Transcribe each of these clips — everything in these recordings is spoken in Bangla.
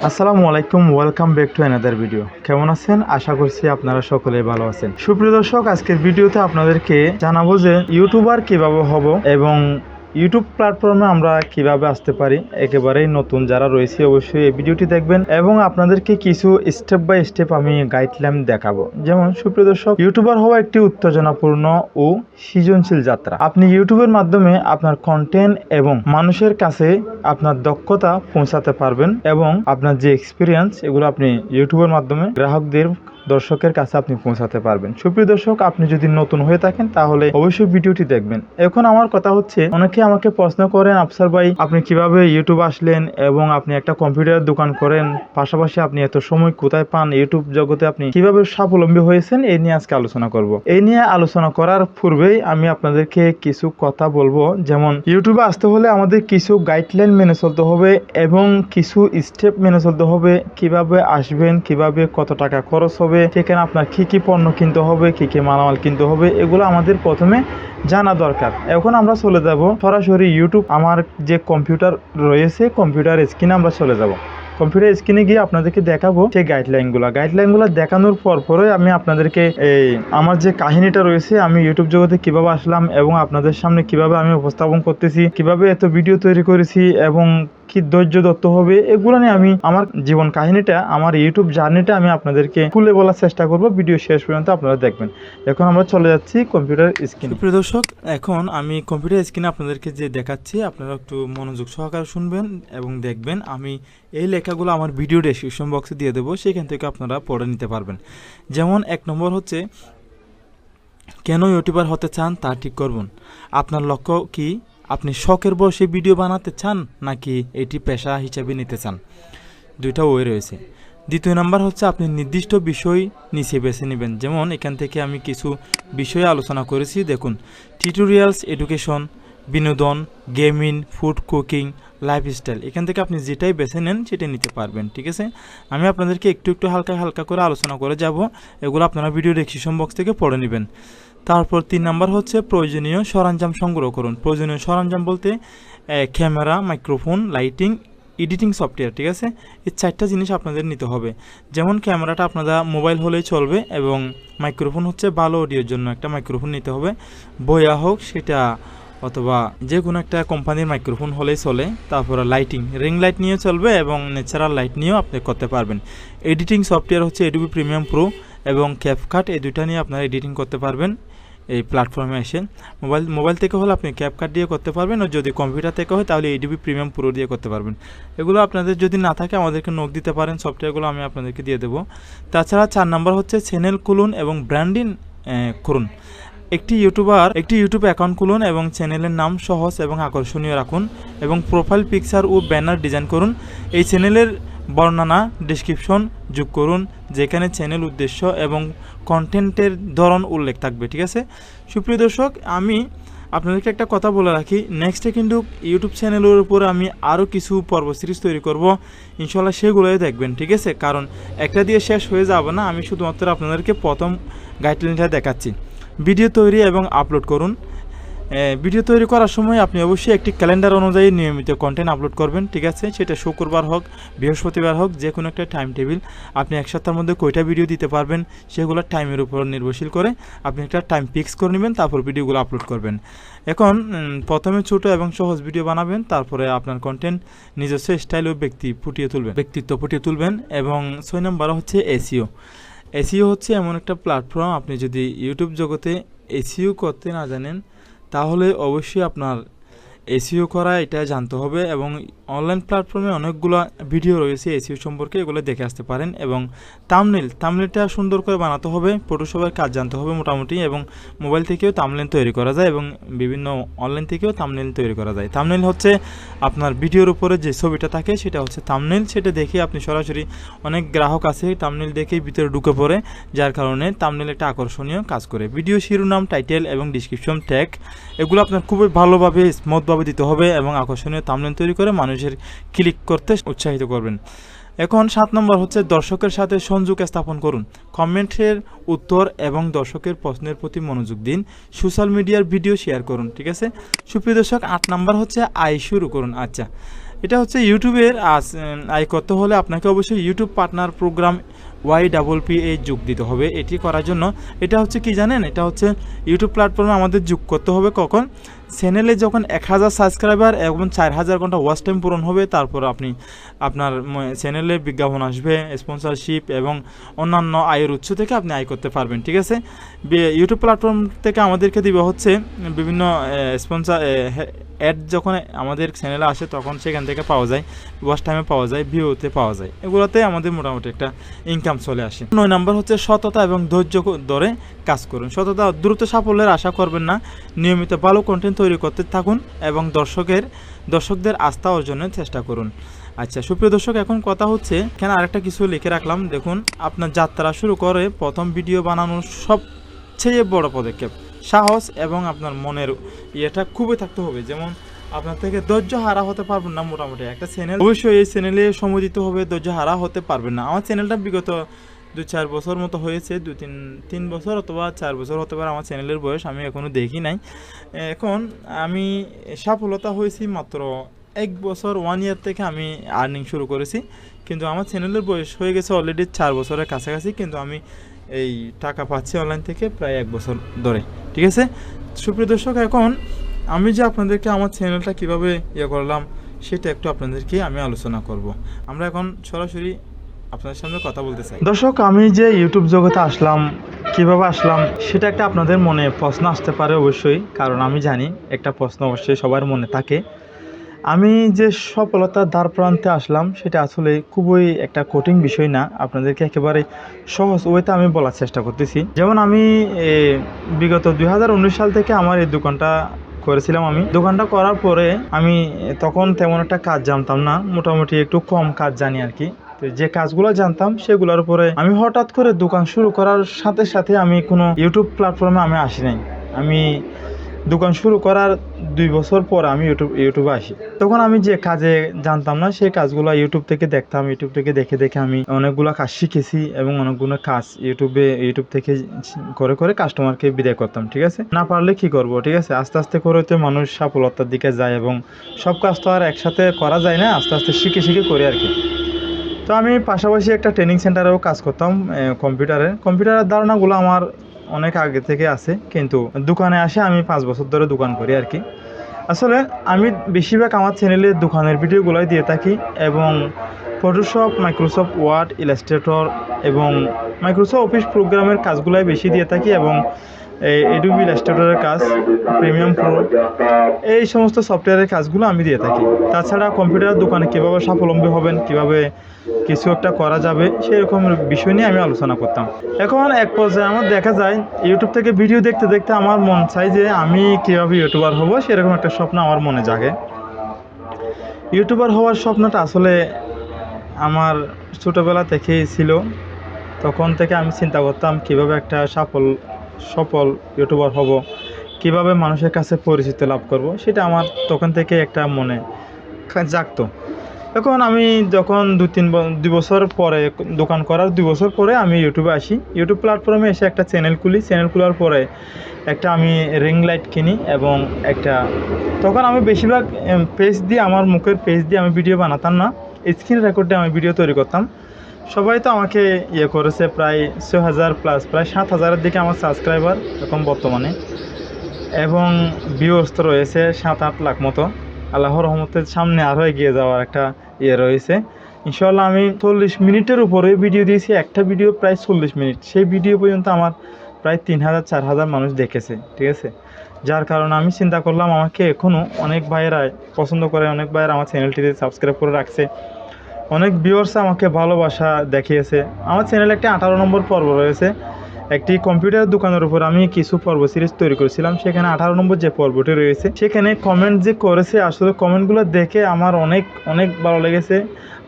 আসসালামু আলাইকুম welcome back to another video কেমন আছেন? আশা করছি আপনারা সকলে ভালো আছেন। সুপ্রিয় দর্শক, আজকের ভিডিওতে আপনাদেরকে জানাব যে ইউটিউবার কীভাবে হব এবং ইউটিউব প্ল্যাটফর্মে আমরা কীভাবে আসতে পারি? একেবারেই নতুন যারা রয়েছে, অবশ্যই এই ভিডিওটি দেখবেন এবং আপনাদেরকে কিছু স্টেপ বাই স্টেপ আমি গাইডলাইন দেখাবো। যেমন, সুপ্রিয় দর্শক ইউটিউবার হওয়া একটি উত্তেজনাপূর্ণ ও সৃজনশীল যাত্রা। আপনি ইউটিউবের মাধ্যমে আপনার কন্টেন্ট এবং মানুষের কাছে আপনার দক্ষতা পৌঁছাতে পারবেন এবং আপনার যে এক্সপিরিয়েন্স এগুলো আপনি ইউটিউবের মাধ্যমে গ্রাহকদের দর্শকের কাছে আপনি পৌঁছাতে পারবেন। সুপ্রিয় দর্শক, আপনি যদি নতুন হয়ে থাকেন, তাহলে অবশ্যই ভিডিওটি দেখবেন। এখন আমার কথা হচ্ছে, অনেকে আমাকে প্রশ্ন করেন, আফসার ভাই, আপনি কীভাবে ইউটিউব আসলেন এবং আপনি একটা কম্পিউটার দোকান করেন? পাশাপাশি আপনি এত সময় কোথায় পান? ইউটিউব জগতে আপনি কীভাবে স্বাবলম্বী হয়েছেন? এই নিয়ে আজকে আলোচনা করব। এই নিয়ে আলোচনা করার পূর্বেই আমি আপনাদেরকে কিছু কথা বলব। যেমন ইউটিউবে আসতে হলে আমাদের কিছু গাইডলাইন মেনে চলতে হবে এবং কিছু স্টেপ মেনে চলতে হবে। কীভাবে আসবেন, কীভাবে কত টাকা খরচ হবে সেখানে আপনার কী কী পণ্য কিনতে হবে, কী কী মালামাল কিনতে হবে, এগুলো আমাদের প্রথমে জানা দরকার। এখন আমরা চলে যাব সরাসরি ইউটিউব আমার যে কম্পিউটার রয়েছে কম্পিউটার স্ক্রিনে আমরা চলে যাব। কম্পিউটার স্ক্রিনে গিয়ে আপনাদেরকে দেখাবো সেই গাইডলাইনগুলো গাইডলাইনগুলো দেখানোর পর পরে আমি আপনাদেরকে এই আমার যে কাহিনীটা রয়েছে, আমি ইউটিউব জগতে কীভাবে আসলাম এবং আপনাদের সামনে কীভাবে আমি উপস্থাপন করতেছি, কীভাবে এত ভিডিও তৈরি করেছি এবং কি ধৈর্য দত্ত হবে, এগুলো নিয়ে আমি আমার জীবন কাহিনীটা, আমার ইউটিউব জার্নিটা আমি আপনাদেরকে খুলে বলার চেষ্টা করব। ভিডিও শেষ পর্যন্ত আপনারা দেখবেন। এখন আমরা চলে যাচ্ছি কম্পিউটার স্ক্রিন প্রিয় দর্শক, এখন আমি কম্পিউটার স্ক্রিনে আপনাদেরকে যে দেখাচ্ছি, আপনারা একটু মনোযোগ সহকারে শুনবেন এবং দেখবেন। আমি এই লেখাগুলো আমার ভিডিও ডেসক্রিপশন বক্সে দিয়ে দেবো, সেখান থেকে আপনারা পড়ে নিতে পারবেন। যেমন, এক নম্বর হচ্ছে, কেন ইউটিউবার হতে চান তা ঠিক করবেন আপনার লক্ষ্য কি? আপনি শখের বসে ভিডিও বানাতে চান নাকি এটি পেশা হিসেবে নিতে চান? দুইটা ওয়ে রয়েছে। দ্বিতীয় নাম্বার হচ্ছে আপনি নির্দিষ্ট বিষয় নিচে বেছে নেবেন। যেমন এখান থেকে আমি কিছু বিষয়ে আলোচনা করেছি। দেখুন টিউটোরিয়ালস এডুকেশন বিনোদন গেমিং ফুড কুকিং লাইফস্টাইল এখান থেকে আপনি যেটাই বেছে নেন সেটা নিতে পারবেন, ঠিক আছে? আমি আপনাদেরকে একটু একটু হালকা হালকা করে আলোচনা করে যাব। এগুলো আপনারা ভিডিও ডেসক্রিপশন বক্স থেকে পড়ে নেবেন। তারপর তিন নাম্বার হচ্ছে প্রয়োজনীয় সরঞ্জাম সংগ্রহ করুন। প্রয়োজনীয় সরঞ্জাম বলতে camera, microphone, lighting, editing software, ঠিক আছে? এই চারটা জিনিস আপনাদের নিতে হবে। যেমন ক্যামেরাটা আপনারা মোবাইল হলেই চলবে এবং মাইক্রোফোন হচ্ছে ভালো অডিওর জন্য একটা মাইক্রোফোন নিতে হবে। বইয়া হোক, সেটা অথবা যে কোনো একটা কোম্পানির মাইক্রোফোন হলেই চলে। তারপরে লাইটিং, রিং লাইট নিয়েও চলবে এবং ন্যাচারাল লাইট নিয়েও আপনি করতে পারবেন। এডিটিং সফটওয়্যার হচ্ছে এডুবি প্রিমিয়াম প্রো এবং ক্যাপকাট, এই দুইটা নিয়ে আপনারা এডিটিং করতে পারবেন। এই প্ল্যাটফর্মে এসে মোবাইল মোবাইল থেকে হলে আপনি ক্যাপকাট দিয়ে করতে পারবেন আর যদি কম্পিউটার থেকে হয় তাহলে এডিবি প্রিমিয়াম প্রো দিয়ে করতে পারবেন। এগুলো আপনাদের যদি না থাকে আমাদেরকে নোক দিতে পারেন সফটওয়্যারগুলো আমি আপনাদেরকে দিয়ে দেবো। তাছাড়া চার নাম্বার হচ্ছে চ্যানেল খুলুন এবং ব্র্যান্ডিং করুন। একটি ইউটিউবার একটি ইউটিউব অ্যাকাউন্ট খুলুন এবং চ্যানেলের নাম সহজ এবং আকর্ষণীয় রাখুন এবং প্রোফাইল পিকচার ও ব্যানার ডিজাইন করুন। এই চ্যানেলের বর্ণনা ডিসক্রিপশন যোগ করুন। যেখানে চ্যানেল উদ্দেশ্য এবং কন্টেন্টের ধরন উল্লেখ থাকবে, ঠিক আছে? সুপ্রিয় দর্শক, আমি আপনাদেরকে একটা কথা বলে রাখি। নেক্সটে কিন্তু ইউটিউব চ্যানেলের উপর আমি আরও কিছু পর্ব সিরিজ তৈরি করব। ইনশাল্লাহ সেগুলোই দেখবেন, ঠিক আছে? কারণ একটা দিয়ে শেষ হয়ে যাবে না। আমি শুধুমাত্র আপনাদেরকে প্রথম গাইডলাইনটা দেখাচ্ছি। ভিডিও তৈরি এবং আপলোড করুন। ভিডিও তৈরি করার সময় আপনি অবশ্যই একটি ক্যালেন্ডার অনুযায়ী নিয়মিত কন্টেন্ট আপলোড করবেন, ঠিক আছে? সেটা শুক্রবার হোক, বৃহস্পতিবার হোক, যে কোনো একটা টাইম টেবিল আপনি এক সপ্তাহের মধ্যে কয়টা ভিডিও দিতে পারবেন, সেগুলো টাইমের উপর নির্ভরশীল করে আপনি একটা টাইম ফিক্স করে নেবেন, তারপর ভিডিওগুলো আপলোড করবেন। এখন প্রথমে ছোট এবং সহজ ভিডিও বানাবেন, তারপরে আপনার কন্টেন্ট নিজস্ব স্টাইল ও ব্যক্তি ফুটিয়ে তুলবেন। ব্যক্তিত্ব ফুটিয়ে তুলবেন এবং ছয় নম্বর হচ্ছে এসিও এসিও হচ্ছে এমন একটা প্ল্যাটফর্ম আপনি যদি ইউটিউব জগতে এসিও করতে না জানেন তাহলে অবশ্যই আপনার এসিও করা এটা জানতে হবে এবং অনলাইন প্ল্যাটফর্মে অনেকগুলো ভিডিও রয়েছে এসিও সম্পর্কে, এগুলো দেখে আসতে পারেন এবং তামনেল তামনেলটা সুন্দর করে বানাতে হবে ফটোশপের কাজ জানতে হবে মোটামুটি এবং মোবাইল থেকেও তামনেল তৈরি করা যায় এবং বিভিন্ন অনলাইন থেকেও তামনেল তৈরি করা যায়। তামনেল হচ্ছে আপনার ভিডিওর উপরে যে ছবিটা থাকে, সেটা হচ্ছে তামনেল সেটা দেখে আপনি সরাসরি অনেক গ্রাহক আছে তামনেল দেখেই ভিতরে ঢুকে পড়ে, যার কারণে তামনেল একটা আকর্ষণীয় কাজ করে। ভিডিও শিরোনাম টাইটেল এবং ডিসক্রিপশন ট্যাগ এগুলো আপনার খুবই ভালোভাবে স্মুথভাবে দিতে হবে এবং আকর্ষণীয় তামলেন তৈরি করে মানুষের ক্লিক করতে উৎসাহিত করবেন। এখন সাত নম্বর হচ্ছে দর্শকের সাথে সংযোগ স্থাপন করুন। কমেন্টের উত্তর এবং দর্শকের প্রশ্নের প্রতি মনোযোগ দিন। সোশ্যাল মিডিয়ার ভিডিও শেয়ার করুন, ঠিক আছে? সুপ্রিয় দর্শক, আট নম্বর হচ্ছে আয় শুরু করুন আচ্ছা। এটা হচ্ছে ইউটিউবের আয় করতে হলে আপনাকে অবশ্যই YouTube partner program Y double P এ যোগ দিতে হবে। এটি করার জন্য এটা হচ্ছে কি জানেন? এটা হচ্ছে ইউটিউব প্ল্যাটফর্মে আমাদের যোগ করতে হবে কখন? চ্যানেলে যখন এক হাজার সাবস্ক্রাইবার এবং চার হাজার ঘণ্টা ওয়াচ টাইম পূরণ হবে, তারপর আপনি আপনার চ্যানেলে বিজ্ঞাপন আসবে, স্পন্সরশিপ এবং অন্যান্য আয়ের উৎস থেকে আপনি আয় করতে পারবেন, ঠিক আছে? ইউটিউব প্ল্যাটফর্ম থেকে আমাদেরকে দিবে হচ্ছে বিভিন্ন স্পন্সর অ্যাড যখন আমাদের চ্যানেলে আসে, তখন সেখান থেকে পাওয়া যায় ওয়াচ টাইমে পাওয়া যায় ভিউতে পাওয়া যায়। এগুলোতে আমাদের মোটামুটি একটা ইনকাম চলে আসে। নয় নাম্বার হচ্ছে সততা এবং ধৈর্য ধরে কাজ করুন। সততা দ্রুত সাফল্যের আশা করবেন না। নিয়মিত ভালো কন্টেন্ট তৈরি করতে থাকুন এবং দর্শকের, দর্শকদের আস্থা অর্জনের চেষ্টা করুন। আচ্ছা সুপ্রিয় দর্শক, এখন কথা হচ্ছে, এখানে আরেকটা কিছু লিখে রাখলাম। দেখুন, আপনার যাত্রা শুরু করে, প্রথম ভিডিও বানানোর সবচেয়ে বড় পদক্ষেপ। সাহস এবং আপনার মনের ইয়েটা খুবই থাকতে হবে। যেমন আপনার থেকে ধৈর্য হারা হতে পারবেন না মোটামুটি। একটা চ্যানেল অবশ্যই এই চ্যানেলে সময় দিতে হবে, ধৈর্য হারা হতে পারবেন না। আমার চ্যানেলটা বিগত দু চার বছর মতো হয়েছে দু তিন তিন বছর অথবা চার বছর হতে পারে আমার চ্যানেলের বয়স, আমি এখনও দেখি নাই। এখন আমি সফলতা হয়েছি মাত্র এক বছর ওয়ান ইয়ার থেকে আমি আর্নিং শুরু করেছি। কিন্তু আমার চ্যানেলের বয়স হয়ে গেছে অলরেডি চার বছরের কাছাকাছি, কিন্তু আমি এই টাকা পাচ্ছি অনলাইন থেকে প্রায় এক বছর ধরে, ঠিক আছে? সুপ্রিয় দর্শক, এখন আমি যে আপনাদেরকে আমার চ্যানেলটা কীভাবে ইয়ে করলাম, সেটা একটু আপনাদেরকে আমি আলোচনা করব। আমরা এখন সরাসরি আপনাদের সামনে কথা বলতে চাই। দর্শক, আমি যে ইউটিউব জগতে আসলাম, কীভাবে আসলাম, সেটা একটা আপনাদের মনে প্রশ্ন আসতে পারে অবশ্যই, কারণ আমি জানি একটা প্রশ্ন অবশ্যই সবার মনে থাকে। আমি যে সফলতার দ্বার প্রান্তে আসলাম, সেটা আসলে খুবই একটা কঠিন বিষয় না। আপনাদেরকে একেবারে সহজ ওয়েতে আমি বলার চেষ্টা করতেছি। যেমন আমি বিগত দুই হাজার উনিশ সাল থেকে আমার এই দোকানটা করেছিলাম আমি। দোকানটা করার পরে আমি তখন তেমন একটা কাজ জানতাম না। মোটামুটি একটু কম কাজ জানি আর কি। যে কাজগুলো জানতাম, সেগুলোর উপরে আমি হঠাৎ করে দোকান শুরু করার সাথে সাথে আমি কোনো ইউটিউব প্ল্যাটফর্মে আমি আসি নাই। আমি দোকান শুরু করার দুই বছর পর আমি ইউটিউব, ইউটিউবে আসি। তখন আমি যে কাজে জানতাম না, সেই কাজগুলো ইউটিউব থেকে দেখতাম। ইউটিউব থেকে দেখে দেখে আমি অনেকগুলো কাজ শিখেছি এবং অনেকগুলো কাজ ইউটিউবে, ইউটিউব থেকে করে করে কাস্টমারকে বিদায় করতাম, ঠিক আছে? না পারলে কি করব, ঠিক আছে? আস্তে আস্তে করে তো মানুষ সফলতার দিকে যায় এবং সব কাজ তো আর একসাথে করা যায় না, আস্তে আস্তে শিখে শিখে করি আর কি। তো আমি পাশাপাশি একটা ট্রেনিং সেন্টারেও কাজ করতাম কম্পিউটারে কম্পিউটারের ধারণাগুলো আমার অনেক আগে থেকে আছে, কিন্তু দোকানে আসে আমি পাঁচ বছর ধরে দোকান করি আর কি। আসলে আমি বেশিরভাগ আমার চ্যানেলে দোকানের ভিডিওগুলোই দিয়ে থাকি এবং ফটোশপ মাইক্রোসফট ওয়ার্ড ইলাস্ট্রেটর এবং মাইক্রোসফট অফিস প্রোগ্রামের কাজগুলাই বেশি দিয়ে থাকি এবং এডুবি ইলাস্ট্রেটরের কাজ প্রিমিয়াম প্রো এই সমস্ত সফটওয়্যারের কাজগুলো আমি দিয়ে থাকি। তাছাড়া কম্পিউটার দোকানে কীভাবে স্বাবলম্বী হবেন, কীভাবে কিছু একটা করা যাবে সেই রকম বিষয় নিয়ে আমি আলোচনা করতাম। এখন এক পর্যায়ে আমার দেখা যায় ইউটিউব থেকে ভিডিও দেখতে দেখতে আমার মন চাই যে আমি কীভাবে ইউটিউবার হব, সেরকম একটা স্বপ্ন আমার মনে জাগে। ইউটিউবার হওয়ার স্বপ্নটা আসলে আমার ছোটোবেলা থেকেই ছিল। তখন থেকে আমি চিন্তা করতাম কীভাবে একটা সফল সফল ইউটিউবার হব, কীভাবে মানুষের কাছে পরিচিতি লাভ করব, সেটা আমার তখন থেকে একটা মনে জাগতো। এখন আমি যখন দু তিন দুই বছর পরে দোকান করার দুই বছর পরে আমি ইউটিউবে আসি। ইউটিউব প্ল্যাটফর্মে এসে একটা চ্যানেল খুলি। চ্যানেল খোলার পরে একটা আমি রিং লাইট কিনি এবং একটা, তখন আমি বেশিরভাগ পেজ দিয়ে, আমার মুখের পেজ দিয়ে আমি ভিডিও বানাতাম না। স্ক্রিন রেকর্ডে আমি ভিডিও তৈরি করতাম। সবাই তো আমাকে ইয়ে করেছে প্রায় ছ হাজার প্লাস প্রায় সাত হাজারের দিকে আমার সাবস্ক্রাইবার এখন বর্তমানে। এবং ভিউস তো রয়েছে সাত আট লাখ মতো। আল্লাহর রহমতের সামনে আরও এগিয়ে যাওয়ার একটা ইয়ে রয়েছে। ইনশাল্লাহ আমি চল্লিশ মিনিটের উপরে ভিডিও দিয়েছি। একটা ভিডিও প্রায় চল্লিশ মিনিট। সেই ভিডিও পর্যন্ত আমার প্রায় তিন হাজার, চার হাজার মানুষ দেখেছে, ঠিক আছে? যার কারণে আমি চিন্তা করলাম, আমাকে এখনও অনেক ভাইয়েরা পছন্দ করে, অনেক ভাইয়েরা আমার চ্যানেলটিতে সাবস্ক্রাইব করে রাখছে। অনেক ভিউয়ার্স আমাকে ভালোবাসা দেখিয়েছে। আমার চ্যানেলে একটি আঠারো নম্বর পর্ব রয়েছে। একটি কম্পিউটার দোকানের উপর আমি কিছু পর্ব সিরিজ তৈরি করেছিলাম। সেখানে আঠারো নম্বর যে পর্বটি রয়েছে, সেখানে কমেন্ট যে করেছে, আসলে কমেন্টগুলো দেখে আমার অনেক অনেক ভালো লেগেছে।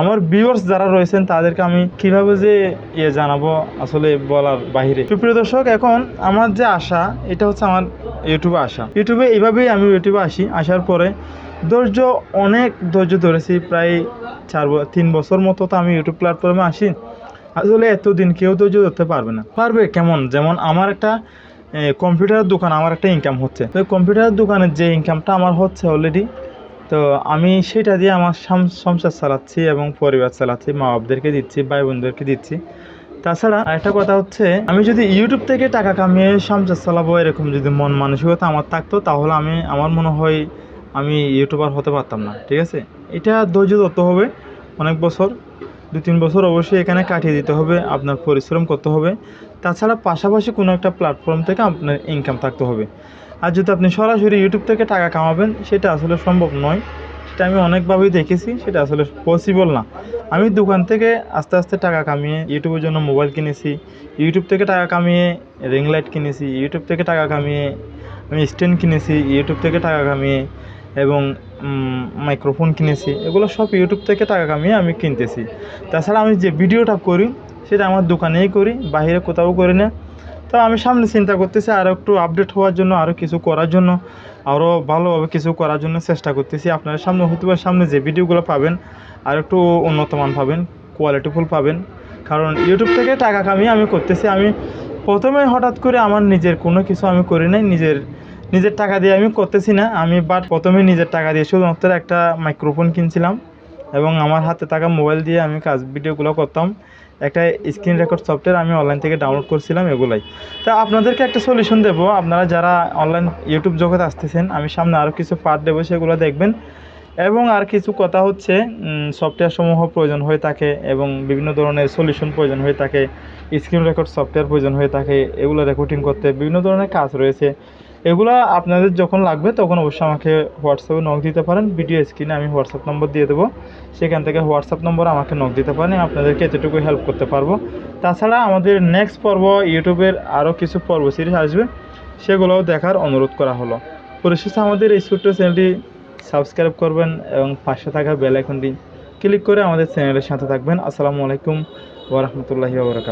আমার ভিউয়ার্স যারা রয়েছেন, তাদেরকে আমি কীভাবে যে ইয়ে জানাব, আসলে বলার বাহিরে। সুপ্রিয় দর্শক, এখন আমার যে আশা, এটা হচ্ছে আমার ইউটিউবে আসা ইউটিউবে এইভাবেই আমি ইউটিউবে আসি। আসার পরে ধৈর্য, অনেক ধৈর্য ধরেছি, প্রায় চার তিন বছর মতো তো আমি ইউটিউব প্ল্যাটফর্মে আসি। আসলে এতদিন কেউ ধৈর্য ধরতে পারবে না। পারবে কেমন? যেমন আমার একটা কম্পিউটার দোকান, আমার একটা ইনকাম হচ্ছে। তো কম্পিউটার দোকানের যে ইনকামটা আমার হচ্ছে অলরেডি তো আমি সেটা দিয়ে আমার সংসার চালাচ্ছি এবং পরিবার চালাচ্ছি মা বাপদেরকে দিচ্ছি ভাই বোনদেরকে দিচ্ছি। তাছাড়া একটা কথা হচ্ছে, আমি যদি ইউটিউব থেকে টাকা কামিয়ে সংসার চালাবো, এরকম যদি মন মানসিকতা আমার থাকতো, তাহলে আমি, আমার মনে হয় আমি ইউটিউবার হতে পারতাম না, ঠিক আছে? এটা ধৈর্য ধরতে হবে, অনেক বছর দু তিন বছর অবশ্যই এখানে কাটিয়ে দিতে হবে, আপনার পরিশ্রম করতে হবে। তাছাড়া পাশাপাশি কোনো একটা প্ল্যাটফর্ম থেকে আপনার ইনকাম থাকতে হবে। আর যদি আপনি সরাসরি ইউটিউব থেকে টাকা কামাবেন, সেটা আসলে সম্ভব নয়। সেটা আমি অনেকভাবেই দেখেছি, সেটা আসলে পসিবল না। আমি দোকান থেকে আস্তে আস্তে টাকা কামিয়ে ইউটিউবের জন্য মোবাইল কিনেছি, ইউটিউব থেকে টাকা কামিয়ে রিং লাইট কিনেছি, ইউটিউব থেকে টাকা কামিয়ে আমি স্ট্যান্ড কিনেছি, ইউটিউব থেকে টাকা কামিয়ে এবং মাইক্রোফোন কিনেছি। এগুলো সব ইউটিউব থেকে টাকা কামিয়ে আমি কিনতেছি। তাছাড়া আমি যে ভিডিওটা করি, সেটা আমার দোকানেই করি বাইরে কোথাও করি না। তো আমি সামনে চিন্তা করতেছি আরও একটু আপডেট হওয়ার জন্য আরও কিছু করার জন্য আরও ভালোভাবে কিছু করার জন্য চেষ্টা করতেছি। আপনারা সামনে হয়তো বা সামনে যে ভিডিওগুলো পাবেন, আর একটু উন্নতমান পাবেন কোয়ালিটিফুল পাবেন। কারণ ইউটিউব থেকে টাকা কামিয়ে আমি করতেছি। আমি প্রথমে হঠাৎ করে আমার নিজের কোনো কিছু আমি করি নাই, নিজের নিজের টাকা দিয়ে আমি করতেছি না। আমি বাট প্রথমে নিজের টাকা দিয়ে শুধুমাত্র একটা মাইক্রোফোন কিনছিলাম এবং আমার হাতে থাকা মোবাইল দিয়ে আমি কাজ ভিডিওগুলো করতাম। একটা স্ক্রিন রেকর্ড সফটওয়্যার আমি অনলাইন থেকে ডাউনলোড করছিলাম এগুলাই। তা আপনাদেরকে একটা সলিউশন দেবো। আপনারা যারা অনলাইন ইউটিউব জগতে আসতেছেন, আমি সামনে আরও কিছু পার্ট দেবো, সেগুলো দেখবেন। এবং আর কিছু কথা হচ্ছে সফটওয়্যার সমূহ প্রয়োজন হয়ে থাকে এবং বিভিন্ন ধরনের সলিউশন প্রয়োজন হয়ে থাকে স্ক্রিন রেকর্ড সফটওয়্যার প্রয়োজন হয়ে থাকে, এগুলো রেকর্ডিং করতে বিভিন্ন ধরনের কাজ রয়েছে। এগুলো আপনাদের যখন লাগবে, তখন অবশ্যই আমাকে হোয়াটসঅ্যাপে নক দিতে পারেন। ভিডিও স্ক্রিনে আমি হোয়াটসঅ্যাপ নম্বর দিয়ে দেবো। সেখান থেকে হোয়াটসঅ্যাপ নম্বর আমাকে নক দিতে পারেন। আপনাদেরকে এতটুকু হেল্প করতে পারব। তাছাড়া আমাদের নেক্সট পর্ব ইউটিউবের আরও কিছু পর্ব সিরিজ আসবে, সেগুলোও দেখার অনুরোধ করা হলো। পরিশেষে আমাদের এই ছোট্ট চ্যানেলটি সাবস্ক্রাইব করবেন এবং পাশে থাকা বেল আইকনটি ক্লিক করে আমাদের চ্যানেলের সাথে থাকবেন। আসসালামু আলাইকুম ওরহমতুল্লাহি ওবরাকাত